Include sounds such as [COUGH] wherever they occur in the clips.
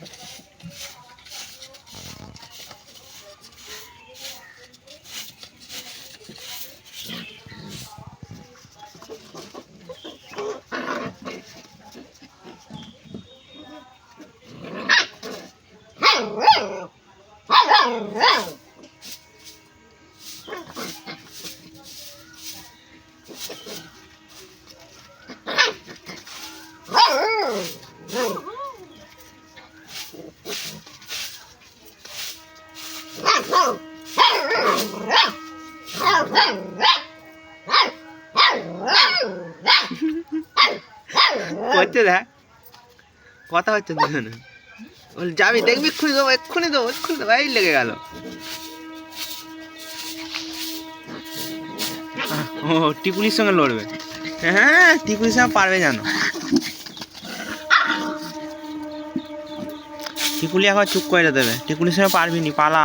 Yeah. দেখ। কথা হচ্ছে দুজনে বল, যাবি, দেখবি এক্ষুনি দেবো এক্ষুনি দেবো এক্ষুনি দেবো, এই লেগে গেল। ও টিকুলির সঙ্গে লড়বে। হ্যাঁ টিকুলির সঙ্গে পারবে জানো। টিকুলি একবার চুপ করে দেবে। টিকুলির সঙ্গে পারবি নি, পালা।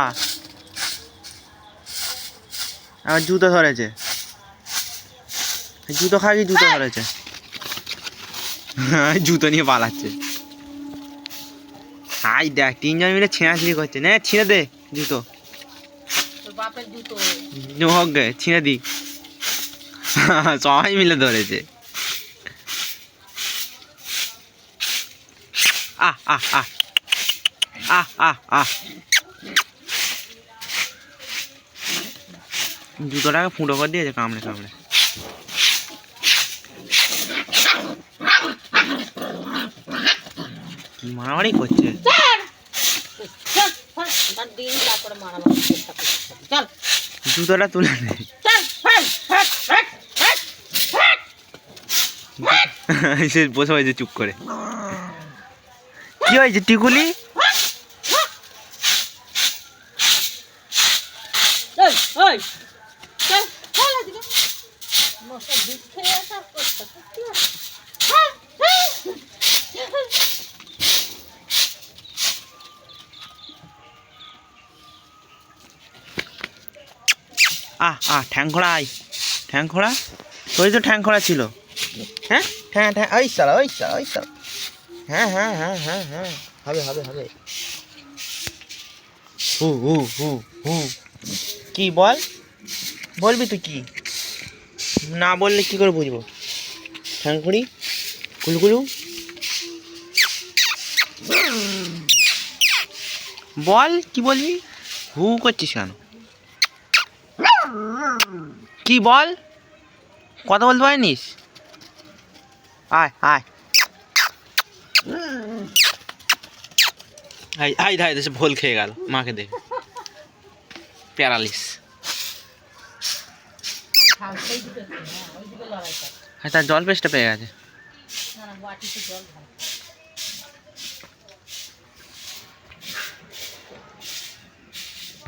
আবার জুতো ধরেছে। জুতো খাবি জুতো ধরেছে? [LAUGHS] জুতো নিয়ে পালাচ্ছে। হাই দেখ তিনজন মিলে ছিঁড়াছিঁড়ি করছে। নে ছিঁড়ে দে জুতো। জুতো। হোক গে ছিঁড়ে দি [LAUGHS] সবাই মিলে ধরেছে। আহ আহ আহ। আহ আহ আহ। জুতোটাকে ফুটো করে দিয়েছে কামড়ে কামড়ে। কি মারামারি করছে জুতোটা তুলে সে বসে হয়েছে চুপ করে। কি হয়েছে টিকুলি? মশা দুধ খেয়ে আসার করতে কি আছে হ্যাঁ, হ্যাঁ। আহ আহ ঠ্যাং খোড়া আই ঠ্যাং খোড়া তোই তো ঠ্যাং খোড়া ছিল। হ্যাঁ? ঠ্যাং ঠ্যাং ওই সালা ওই সালা ওই সালা হ্যাঁ হ্যাঁ হ্যাঁ হ্যাঁ হ্যাঁ। হবে হবে হবে। হু হু হু হু। কি বল? বলবি তুই কি? না বললে কি করে বুঝব? ঠ্যাংকুড়ি, কুলকুলু। বল, কি বলবি? হু করছিস কেন? কি বল? কথা বলতে পারিনিস? আয় আয়। আয় আই ধাই ভোল খেয়ে গেল। মাকে দেখে। প্যারালিস। হ্যাঁ। হ্যাঁ তার জল পেস্টটা পেয়ে গেছে না, না, জল।